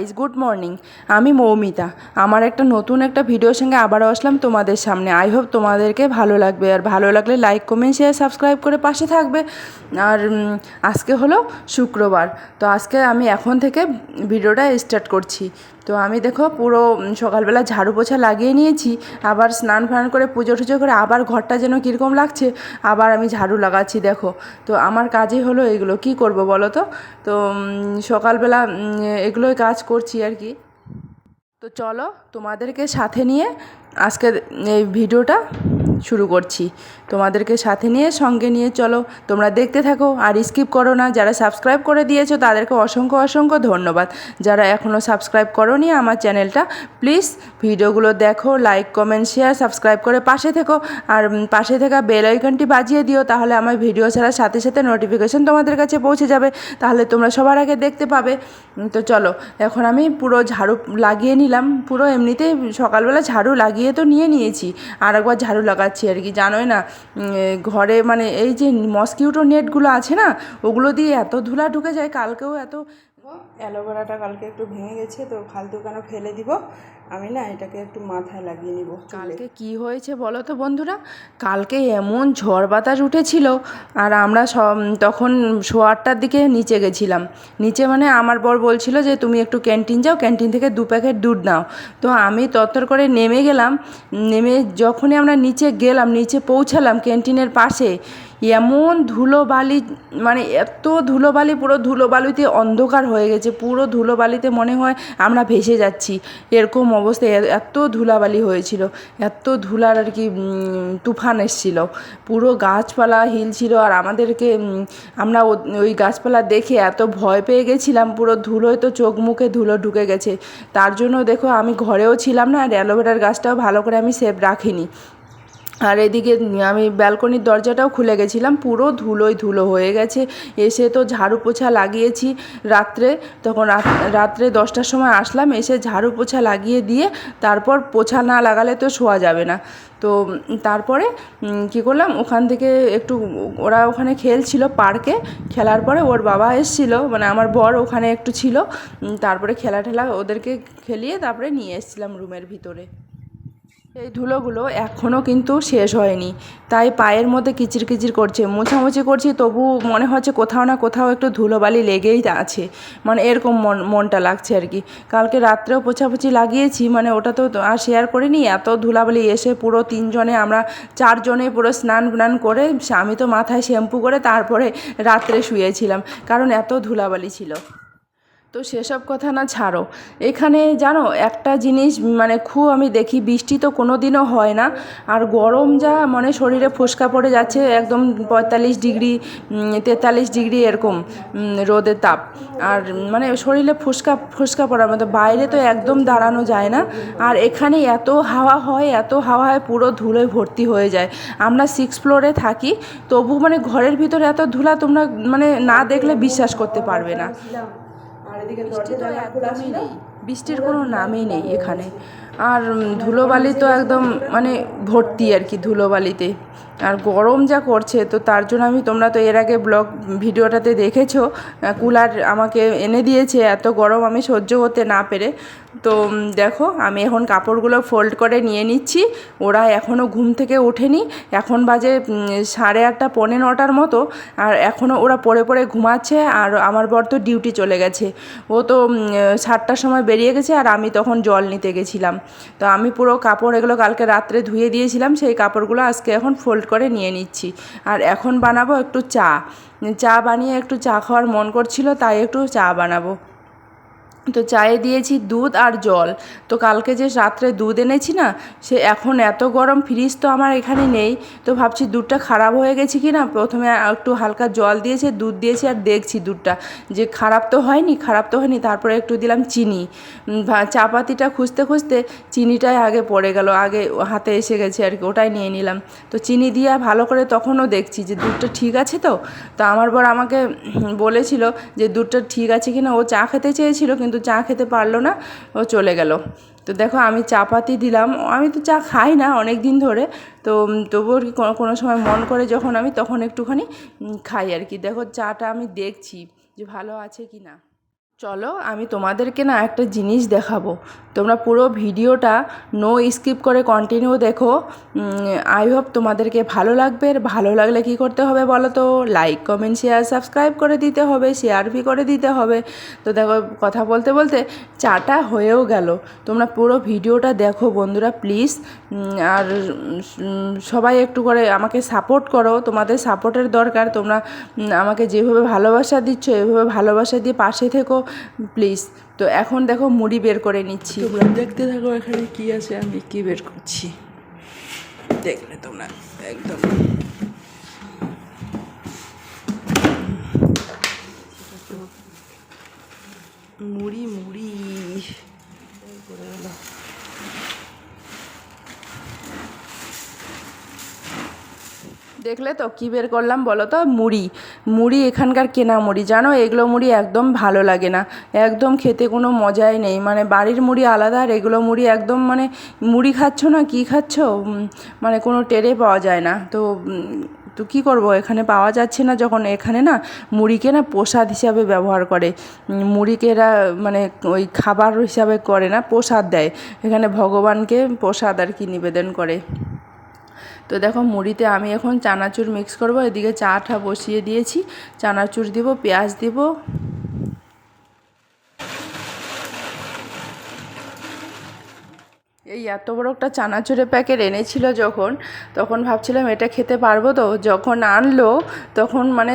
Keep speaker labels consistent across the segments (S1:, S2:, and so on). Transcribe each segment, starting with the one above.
S1: Guys good morning আমি মৌমিতা। আমার একটা নতুন একটা ভিডিওর সঙ্গে আবারও আসলাম তোমাদের সামনে। আই হোপ তোমাদেরকে ভালো লাগবে। আর ভালো লাগলে লাইক কমেন্ট শেয়ার সাবস্ক্রাইব করে পাশে থাকবে। আর আজকে হলো শুক্রবার। তো আজকে আমি এখন থেকে ভিডিওটা স্টার্ট করছি। তো আমি দেখো পুরো সকালবেলা ঝাড়ু পোছা লাগিয়ে নিয়েছি। আবার স্নান ফান করে পুজো টুজো করে আবার ঘরটা যেন কীরকম লাগছে, আবার আমি ঝাড়ু লাগাচ্ছি, দেখো। তো আমার কাজই হলো এগুলো। কি করব বলো তো? তো সকালবেলা এগুলোই কাজ করছি আর কি। তো চলো তোমাদেরকে সাথে নিয়ে আজকে এই ভিডিওটা শুরু করছি। তোমাদেরকে সাথে নিয়ে, সঙ্গে নিয়ে চলো। তোমরা দেখতে থাকো আর স্কিপ করো না। যারা সাবস্ক্রাইব করে দিয়েছ, তাদেরকে অসংখ্য অসংখ্য ধন্যবাদ। যারা এখনও সাবস্ক্রাইব করোনি আমার চ্যানেলটা প্লিজ ভিডিওগুলো দেখো লাইক কমেন্ট শেয়ার সাবস্ক্রাইব করে পাশে থেকো। আর পাশে থাকা বেল আইকনটি বাজিয়ে দিও, তাহলে আমার ভিডিও ছাড়ার সাথে সাথে নোটিফিকেশন তোমাদের কাছে পৌঁছে যাবে। তাহলে তোমরা সবার আগে দেখতে পাবে। তো চলো, এখন আমি পুরো ঝাড়ু লাগিয়ে নিলাম। পুরো এমনিতেই সকালবেলা ঝাড়ু লাগিয়ে তো নিয়ে নিয়েছি। আর একবার ঝাড়ু লাগাচ্ছি আর কি। জানোই না ঘরে মানে এই যে মস্কিউটো নেটগুলো আছে না, ওগুলো দিয়ে এত ধুলা ঢুকে যায়, কালকেও এত, অ্যালোভেরাটা কালকে একটু ভেঙে গেছে, তো ফালতু কেন ফেলে দিব? আমি না এটাকে একটু মাথায় লাগিয়ে নিব কালকে কি হয়েছে বলো তো বন্ধুরা? কালকে এমন ঝড় বাতাস উঠেছিল, আর আমরা সব, তখন আটটার দিকে নিচে গেছিলাম। নিচে মানে আমার বর বলছিল যে, তুমি একটু ক্যান্টিন যাও, ক্যান্টিন থেকে দু প্যাকেট দুধ নাও। তো আমি তত্তর করে নেমে গেলাম, নেমে যখনই আমরা নিচে গেলাম, নিচে পৌঁছালাম ক্যান্টিনের পাশে, এমন ধুলোবালি মানে এত ধুলোবালি, পুরো ধুলোবালিতে অন্ধকার হয়ে গেছে, পুরো ধুলোবালিতে মনে হয় আমরা ভেসে যাচ্ছি, এরকম অবস্থায় এত ধুলাবালি হয়েছিল, এত ধুলার আর কি তুফান এসছিল। পুরো গাছপালা হিল ছিল আর আমাদেরকে আমরা ওই গাছপালা দেখে এত ভয় পেয়ে গেছিলাম, পুরো ধুলোয় তো চোখ মুখে ধুলো ঢুকে গেছে। তার জন্য দেখো আমি ঘরেও ছিলাম না, আর অ্যালোভেরার গাছটাও ভালো করে আমি সেভ রাখিনি। আর এদিকে আমি ব্যালকনির দরজাটাও খুলে গেছিলাম, পুরো ধুলোয় ধুলো হয়ে গেছে। এসে তো ঝাড়ু পোছা লাগিয়েছি রাত্রে, তখন রাত- রাত্রে দশটার সময় আসলাম, এসে ঝাড়ু পোছা লাগিয়ে দিয়ে তারপর পোছা না লাগালে তো শোয়া যাবে না। তো তারপরে কী করলাম, ওখান থেকে একটু, ওরা ওখানে খেলছিল পার্কে, খেলার পরে ওর বাবা এসেছিল মানে আমার বর ওখানে একটু ছিল তারপরে খেলা ঠেলা ওদেরকে খেলিয়ে তারপরে নিয়ে এসেছিলাম রুমের ভিতরে। এই ধুলোগুলো এখনও কিন্তু শেষ হয়নি। তাই পায়ের মধ্যে কিচির কিচির করছে, মোছামুছি করছি, তবু মনে হচ্ছে কোথাও না কোথাও একটু ধুলোবালি লেগেই আছে। মানে এরকম মন, মনটা লাগছে আর কি। কালকে রাত্রেও পোছাপুছি লাগিয়েছি মানে ওটা তো আর শেয়ার করিনি, এত ধুলাবালি এসে পুরো তিনজনে আমরা চারজনে পুরো স্নান ফ্নান করে আমি তো মাথায় শ্যাম্পু করে তারপরে রাত্রে শুয়েছিলাম, কারণ এত ধুলাবালি ছিল। তো সেসব কথা না ছাড়ো। এখানে জানো, একটা জিনিস মানে খুব আমি দেখি, বৃষ্টি তো কোনো দিনও হয় না। আর গরম যা মানে শরীরে ফোসকা পড়ে যাচ্ছে, একদম পঁয়তাল্লিশ ডিগ্রি তেতাল্লিশ ডিগ্রি এরকম রোদের তাপ। আর মানে শরীরে ফোসকা ফোসকা পড়ার মতো, বাইরে তো একদম দাঁড়ানো যায় না। আর এখানে এত হাওয়া হয়, এত হাওয়া হয়, পুরো ধুলোয় ভর্তি হয়ে যায়। আমরা সিক্স ফ্লোরে থাকি, তবু মানে ঘরের ভিতরে এত ধুলা তোমরা মানে না দেখলে বিশ্বাস করতে পারবে না। বৃষ্টি তো একদমই নেই। বৃষ্টির কোনো নামই নেই এখানে। আর ধুলোবালি তো একদম মানে ভর্তি আর কি ধুলোবালিতে। আর গরম যা করছে, তো তার জন্য আমি, তোমরা তো এর আগে ব্লগ, ভিডিওটাতে দেখেছ কুলার আমাকে এনে দিয়েছে, এত গরম আমি সহ্য করতে না পেরে। তো দেখো, আমি এখন কাপড়গুলো ফোল্ড করে নিয়ে নিচ্ছি। ওরা এখনও ঘুম থেকে ওঠেনি। এখন বাজে সাড়ে আটটা, পৌনে নটার মতো। আর এখনও ওরা পড়ে পড়ে ঘুমাচ্ছে, আর আমার বর তো ডিউটি চলে গেছে। ও তো সাতটার সময় বেরিয়ে গেছে, আর আমি তখন জল নিতে গেছিলাম। তো আমি পুরো কাপড় এগুলো কালকে রাত্রে ধুয়ে দিয়েছিলাম, সেই কাপড়গুলো আজকে এখন ফোল্ড করে নিয়ে নিচ্ছি। আর এখন বানাবো একটু চা। চা বানিয়ে একটু চা খাওয়ার মন করছিল, তাই একটু চা বানাবো। তো চায়ে দিয়েছি দুধ আর জল। তো কালকে যে রাত্রে দুধ এনেছি না, সে এখন এত গরম ফ্রিজ তো আমার এখানে নেই। তো ভাবছি দুধটা খারাপ হয়ে গেছে কি না, প্রথমে একটু হালকা জল দিয়েছে, দুধ দিয়েছি আর দেখছি দুধটা। যে খারাপ তো হয়নি, খারাপ তো হয়নি, তারপরে একটু দিলাম চিনি। চা পাতিটা খুঁজতে খুঁজতে চিনিটাই আগে পড়ে গেল, আগে হাতে এসে গেছে আর কি, ওটাই নিয়ে নিলাম। তো চিনি দিয়ে ভালো করে তখনও দেখছি যে দুধটা ঠিক আছে তো। তো আমার বর আমাকে বলেছিল যে দুধটা ঠিক আছে কি না, ও চা খেতে চেয়েছিল, কিন্তু চা খেতে পারল না, ও চলে গেল। তো দেখো আমি চাপাতি দিলাম, আমি তো চা খাই না অনেক দিন ধরে, তো তবুও আর কি কোনো সময় মন করে যখন আমি তখন একটুখানি খাই আর কি। দেখো চাটা আমি দেখছি যে ভালো আছে কি না। চলো আমি তোমাদেরকে না একটা জিনিস দেখাবো। তোমরা পুরো ভিডিওটা নো স্কিপ করে কন্টিনিউ দেখো। আই হোপ তোমাদেরকে ভালো লাগবে। আর ভালো লাগলে কি করতে হবে বলো তো? লাইক কমেন্ট শেয়ার সাবস্ক্রাইব করে দিতে হবে শেয়ার ভি করে দিতে হবে। তো দেখো, কথা বলতে বলতে চাটা হয়েও গেল। তোমরা পুরো ভিডিওটা দেখো বন্ধুরা প্লিজ আর সবাই একটু করে আমাকে সাপোর্ট করো। তোমাদের সাপোর্টের দরকার। তোমরা আমাকে যেভাবে ভালোবাসা দিচ্ছ, এভাবে ভালোবাসা দিয়ে পাশে থেকো। প্লিজ, তো এখন দেখো মুড়ি বের করে নিচ্ছি।
S2: দেখতে থাকো এখানে কি আছে, আমি কি বের করছি। দেখলে তোমরা, একদম। মুড়ি মুড়ি এই করে গেল।
S1: দেখলে তো, কী বের করলাম বলো তো? মুড়ি। মুড়ি এখানকার কেনা মুড়ি। জানো, এগুলো মুড়ি একদম ভালো লাগে না। একদম খেতে কোনো মজাই নেই। মানে বাড়ির মুড়ি আলাদা আর এগুলো মুড়ি একদম মানে মুড়ি খাচ্ছ না, কি খাচ্ছ? মানে কোনো টেরে পাওয়া যায় না। তো তো কী করব? এখানে পাওয়া যাচ্ছে না যখন এখানে না মুড়িকে না প্রসাদ হিসাবে ব্যবহার করে। মুড়িকে এরা মানে ওই খাবার হিসাবে করে না, প্রসাদ দেয়। এখানে ভগবানকে প্রসাদ আর কি নিবেদন করে। তো দেখো মুড়িতে আমি এখন চানাচুর মিক্স করব, এদিকে চাটা বসিয়ে দিয়েছি। চানাচুর দিব, পেঁয়াজ দিব। এই এত বড় একটা চানাচুরের প্যাকেট এনেছিল যখন, তখন ভাবছিলাম এটা খেতে পারব তো। যখন আনলো, তখন মানে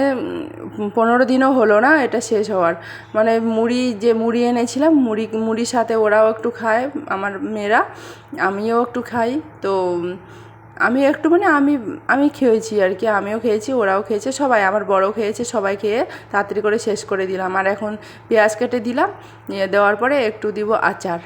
S1: পনেরো দিনও হলো না এটা শেষ হওয়ার। মানে মুড়ি, যে মুড়ি এনেছিলাম, মুড়ি, মুড়ির সাথে ওরাও একটু খায়, আমার মেয়েরা, আমিও একটু খাই। তো আমি একটু মানে আমি আমি খেয়েছি আর কি, আমিও খেয়েছি, ওরাও খেয়েছে, সবাই, আমার বড় খেয়েছে, সবাই খেয়ে তাড়াতাড়ি করে শেষ করে দিলাম। আর এখন পেঁয়াজ কেটে দিলাম দেওয়ার পরে একটু দিব আচার।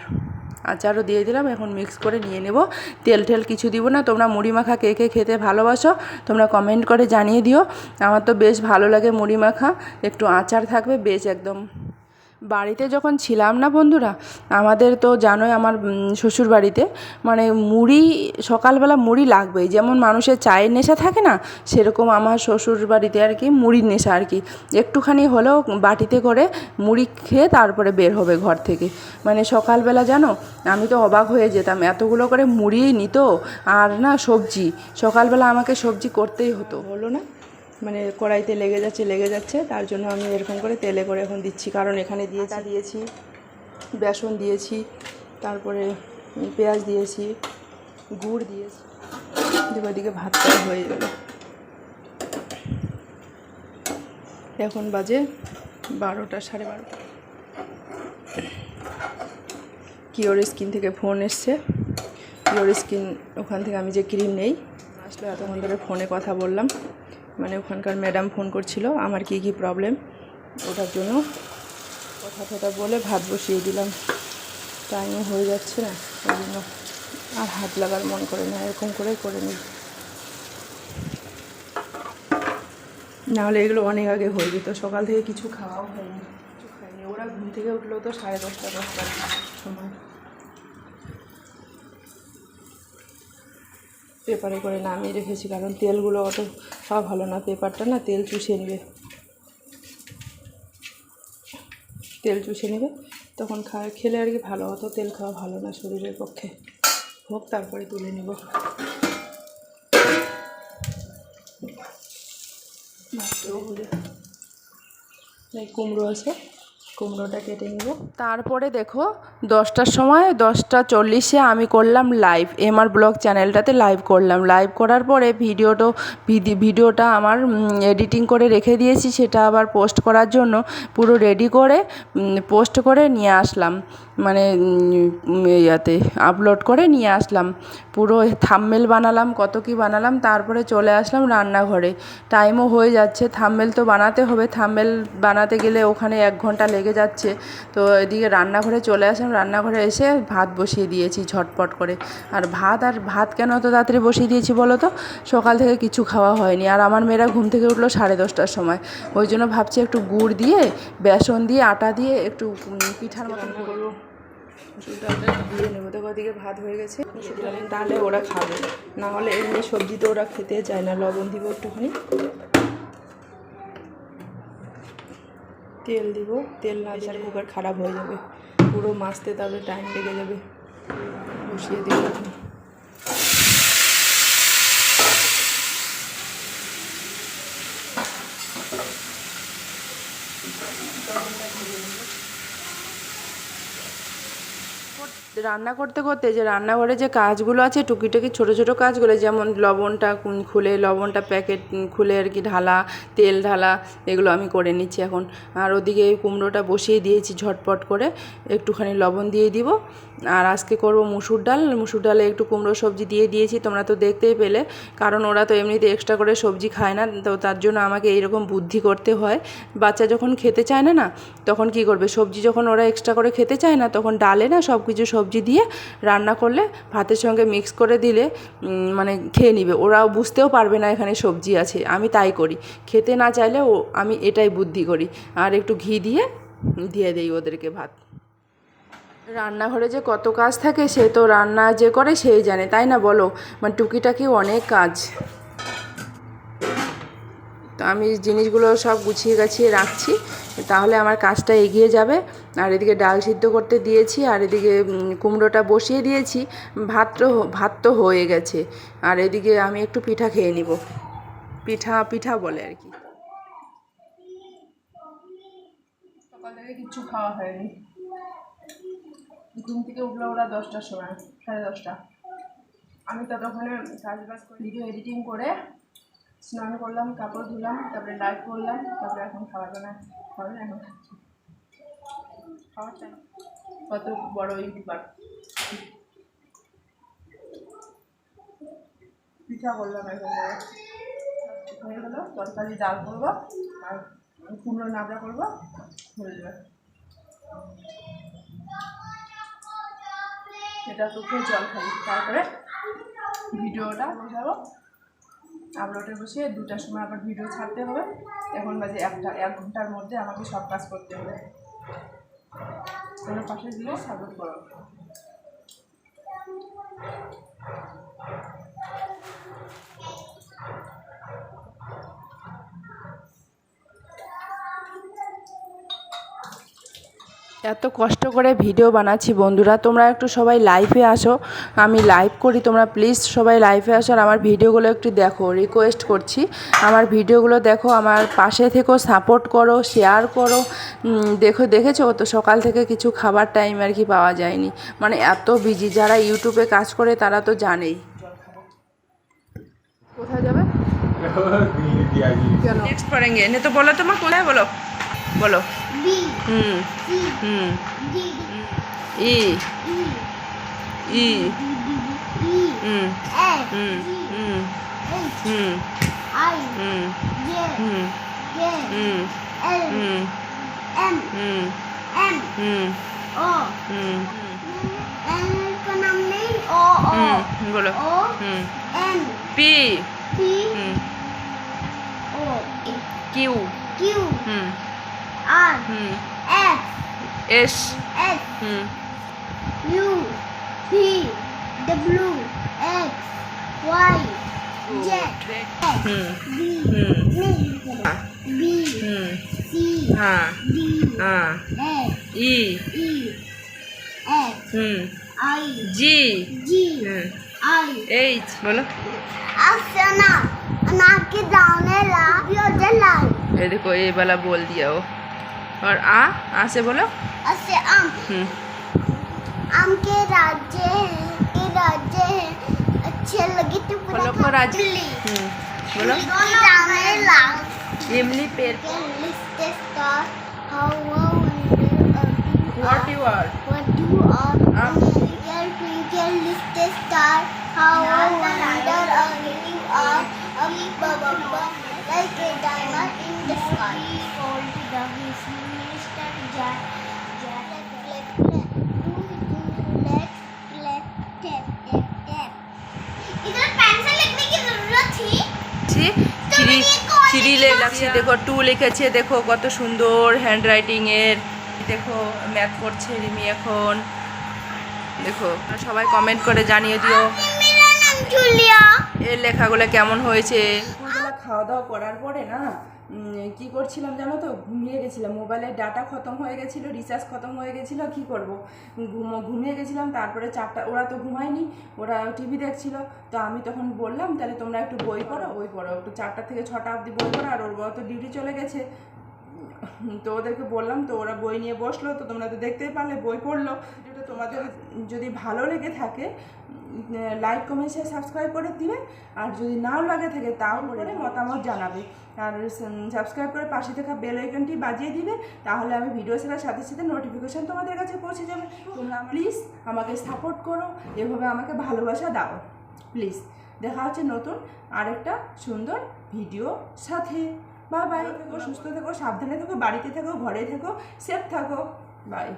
S1: আচারও দিয়ে দিলাম, এখন মিক্স করে নিয়ে নেব। তেল টেল কিছু দিব না, তোমরা মুড়ি মাখা কে কে খেতে ভালোবাসো, তোমরা কমেন্ট করে জানিয়ে দিও। আমার তো বেশ ভালো লাগে মুড়ি মাখা, একটু আচার থাকবে, বেশ একদম বাড়িতে যখন ছিলাম না বন্ধুরা, আমাদের তো জানোই আমার শ্বশুর বাড়িতে মানে মুড়ি, সকালবেলা মুড়ি লাগবেই। যেমন মানুষের চায়ের নেশা থাকে না, সেরকম আমার শ্বশুর বাড়িতে আর কি মুড়ির নেশা আর কি। একটুখানি হলেও বাটিতে করে মুড়ি খেয়ে তারপরে বের হবে ঘর থেকে। মানে সকালবেলা জানো, আমি তো অবাক হয়ে যেতাম, এতগুলো করে মুড়ি নিত, আর না সবজি, সকালবেলা আমাকে সবজি করতেই হতো।
S2: হলো না। মানে কড়াইতে লেগে যাচ্ছে লেগে যাচ্ছে। তার জন্য আমি এরকম করে তেলে করে এখন দিচ্ছি। কারণ এখানে দিয়েছি দিয়েছি। বেসন দিয়েছি তারপরে পেঁয়াজ দিয়েছি গুড় দিয়েছি। দিয়ে ওদিকে ভাতটা হয়ে গেল। এখন বাজে বারোটা সাড়ে বারোটা। কিওর স্কিন থেকে ফোন এসছে। কিওর স্কিন ওখান থেকে আমি যে ক্রিম নেই। আসলে এতক্ষণ ধরে ফোনে কথা বললাম। ওখানকার ম্যাডাম ফোন করছিল, আমার কি কি প্রবলেম ওটার জন্য কথা টথা বলে ভাত বসিয়ে দিলাম। টাইমও হয়ে যাচ্ছে না, ওই জন্য আর হাত লাগার মন করে না, এরকম করেই করে নিই। নাহলে এগুলো অনেক আগে হয়ে যেত, সকাল থেকে কিছু খাওয়াও হয়নি, কিছু খাইনি। ওরা ঘুম থেকে উঠল তো সাড়ে দশটা দশটার সময়। পেপারে করে নামিয়ে রেখেছি, কারণ তেলগুলো অত খাওয়া ভালো না। পেপারটা না তেল চুষে নেবে। তেল চুষে নেবে, তখন খা, খেলে আর কি ভালো হতো। তেল খাওয়া ভালো না শরীরের পক্ষে। হোক, তারপরে তুলে নেব। কুমড়ো আছে। কুমড়োটা কেটে নেব।
S1: তারপরে দেখো, দশটার সময়, দশটা চল্লিশে আমি করলাম লাইভ এমআর ব্লগ চ্যানেলটাতে লাইভ করলাম। লাইভ করার পরে ভিডিওটো ভিডিওটা আমার এডিটিং করে রেখে দিয়েছি। সেটা আবার পোস্ট করার জন্য পুরো রেডি করে পোস্ট করে নিয়ে আসলাম। মানে ইয়াতে আপলোড করে নিয়ে আসলাম। পুরো থাম্মেল বানালাম, কত কি বানালাম, তারপরে চলে আসলাম রান্নাঘরে। টাইমও হয়ে যাচ্ছে থাম্মেল তো বানাতে হবে। থাম্মেল বানাতে গেলে ওখানে এক ঘণ্টা লেগে যাচ্ছে। তো এদিকে রান্নাঘরে চলে আসলাম। রান্নাঘরে এসে ভাত বসিয়ে দিয়েছি ঝটপট করে। আর ভাত আর ভাত কেন অত তাড়াতাড়ি বসিয়ে দিয়েছি বলো তো? সকাল থেকে কিছু খাওয়া হয়নি। আর আমার মেয়েরা ঘুম থেকে উঠল সাড়ে দশটার সময়। ওই জন্য ভাবছি একটু গুড় দিয়ে, বেসন দিয়ে, আটা দিয়ে একটু পিঠার মতন করব
S2: মসুর ডালটা দিয়ে নেব। দেখো ওদিকে ভাত হয়ে গেছে। মসুর ডাল ডালে ওরা খাবে। না হলে এমনি সবজি তো ওরা খেতে চায় না। লবণ দিব একটুখানি। তেল দিব। তেল না প্রেশার কুকার খারাপ হয়ে যাবে। পুরো মাছতে তাহলে টাইম লেগে যাবে। বসিয়ে দিই এখন।
S1: রান্না করতে করতে যে রান্নাঘরে যে কাজগুলো আছে, টুকিটাকি ছোটো ছোটো কাজগুলো, যেমন লবণটা খুলে, লবণটা প্যাকেট খুলে আর কি ঢালা, তেল ঢালা, এগুলো আমি করে নিচ্ছি এখন। আর ওদিকে কুমড়োটা বসিয়ে দিয়েছি ঝটপট করে, একটুখানি লবণ দিয়ে দিব। আর আজকে করব মুসুর ডাল। মুসুর ডালে একটু কুমড়ো সবজি দিয়ে দিয়েছি, তোমরা তো দেখতেই পেলে। কারণ ওরা তো এমনিতে এক্সট্রা করে সবজি খায় না, তো তার জন্য আমাকে এইরকম বুদ্ধি করতে হয়। বাচ্চা যখন খেতে চায় না না, তখন কি করবে? সবজি যখন ওরা এক্সট্রা করে খেতে চায় না, তখন ডালে না সব কিছু সবজি দিয়ে রান্না করলে ভাতের সঙ্গে মিক্স করে দিলে মানে খেয়ে নিবে। ওরাও বুঝতেও পারবে না এখানে সবজি আছে। আমি তাই করি। খেতে না চাইলে ও আমি এটাই বুদ্ধি করি। আর একটু ঘি দিয়ে দিয়ে দেই ওদেরকে ভাত। রান্নাঘরে যে কত কাজ থাকে, সে তো রান্না যে করে, সেই জানে। তাই না বলো? মানে টুকিটাকি অনেক কাজ। তো আমি জিনিসগুলো সব গুছিয়ে গাছিয়ে রাখছি, তাহলে আমার কাজটা এগিয়ে যাবে। আর এদিকে ডাল সিদ্ধ করতে দিয়েছি, আর এদিকে কুমড়োটা বসিয়ে দিয়েছি, ভাত তো ভাত তো হয়ে গেছে। আর এদিকে আমি একটু পিঠা খেয়ে নিব। পিঠা পিঠা বলে আর কি।
S2: সকাল থেকে খাওয়া হয়নি। ঘুম থেকে উঠল ওরা দশটার সময়, সাড়ে দশটা। আমি ততক্ষণে কাজ বাজ করে ভিডিও এডিটিং করে স্নান করলাম কাপড় ধুলাম তারপরে লাইভ করলাম তারপরে এখন খাওয়া দাওয়া খাবার এখন খাচ্ছি। খাওয়ার টাইম কত বড় ইউটিউবার। পিঠা করলাম এখন হয়ে গেলো তরকারি ডাল করব আর কুমড়ো নাবড়া করব হয়ে যাবে। এটা তো খেয়ে জল খাই তারপরে ভিডিওটা বসাবো আপলোডে বসে দুটার সময় আবার ভিডিও ছাড়তে হবে। এখন বাজে একটা, এক ঘণ্টার মধ্যে আমাকে সব কাজ করতে হবে। কোনো পাশে দিলে সাপোর্ট করো।
S1: এত কষ্ট করে ভিডিও বানাচ্ছি বন্ধুরা তোমরা একটু সবাই লাইভে আসো। আমি লাইভ করি তোমরা প্লিজ সবাই লাইভে আসো আর আমার ভিডিওগুলো একটু দেখো রিকোয়েস্ট করছি। আমার ভিডিওগুলো দেখো আমার পাশে থেকেও সাপোর্ট করো শেয়ার করো। দেখো দেখেছ? তো সকাল থেকে কিছু খাবার টাইম আর কি পাওয়া যায়নি। মানে এত বিজি যারা ইউটিউবে কাজ করে তারা তো জানেই। কোথায় যাবে? নেক্সট তো বলো তোমার কোথায় বলো? বলো।
S3: Mm.
S1: Mm.
S3: E. E. Mm.
S1: Mm.
S3: Mm.
S1: Mm.
S3: I.
S1: Mm.
S3: J.
S1: Mm.
S3: J.
S1: Mm.
S3: L.
S1: Mm.
S3: M.
S1: Mm.
S3: M.
S1: Mm.
S3: O.
S1: Mm.
S3: N con năm đến O O.
S1: Mm. Gọi là.
S3: O.
S1: Mm.
S3: N.
S1: P.
S3: P.
S1: Mm.
S3: O.
S1: Q.
S3: Q.
S1: Mm.
S3: R
S1: hmm.
S3: S
S1: S
S3: S
S1: hmm.
S3: U V W X Y Z
S1: hmm.
S3: B
S1: hmm.
S3: B
S1: hmm.
S3: C
S1: हाँ
S3: D
S1: हाँ
S3: S
S1: E
S3: E S
S1: hmm.
S3: I
S1: G
S3: G
S1: hmm.
S3: I
S1: H बोलो
S3: अनार अनार के दाने ला ये
S1: देखो ये वाला बोल दिया वो और आ आ से बोलो
S3: आ से
S1: आम
S3: आम के राज्य हैं के राज्य हैं अच्छे लगे तो
S1: बोलो को राज्य बोलो इमली पेड़ What you are?
S3: What you are?
S1: Um.
S3: Twinkle, twinkle, little star, how I wonder how you are. Um, ba ba ba, like a diamond in the sky. Gold, the Jack Jack flap flap do let's flap tap tap tap इधर pencil लिखने की जरूरत थी
S1: three three লেখছে দেখো two লিখেছে দেখো কত সুন্দর হ্যান্ড রাইটিং এর দেখো ম্যাথ করছে রিমি এখন দেখো সবাই কমেন্ট করে জানিয়ে দিও
S3: मेरा नाम जूलिया
S1: এর লেখাগুলো কেমন হয়েছে দুপুরবেলা খাওয়া দাওয়া করার পরে না কি করছিলাম জানো তো? ঘুমিয়ে গেছিলাম। মোবাইলের ডাটা খতম হয়ে গেছিল রিচার্জ খতম হয়ে গেছিল, কি করব? ঘুম, ঘুমিয়ে গেছিলাম, তারপরে চারটা, ওরা তো ঘুমায়নি, ওরা টিভি দেখছিল। তো আমি তখন বললাম, তাহলে তোমরা একটু বই পড়ো বই পড়ো। একটু চারটা থেকে ছটা অবধি বই পড়ো, আর ওর তো ডিউটি চলে গেছে। তো ওদেরকে বললাম, তো ওরা বই নিয়ে বসল, তো তোমরা তো দেখতেই পারলে, বই পড়ল। ভিডিওটা তোমাদের যদি ভালো লেগে থাকে লাইক কমেন্ট শেয়ার সাবস্ক্রাইব করে দিবে। আর যদি নাও লাগে থাকে তাও করে মতামত জানাবে। আর সাবস্ক্রাইব করে পাশে থাকা বেল আইকনটি বাজিয়ে দিবে। তাহলে আমি ভিডিও ছাড়ার সাথে সাথে নোটিফিকেশান তোমাদের কাছে পৌঁছে যাবে। তোমরা প্লিজ আমাকে সাপোর্ট করো। এভাবে আমাকে ভালোবাসা দাও। প্লিজ দেখা হচ্ছে নতুন আরেকটা সুন্দর ভিডিও সাথে। বাই বাই থেকো সুস্থ থেকো সাবধানে থেকো বাড়িতে থেকো ঘরে থেকো সেফ থাকো। বাই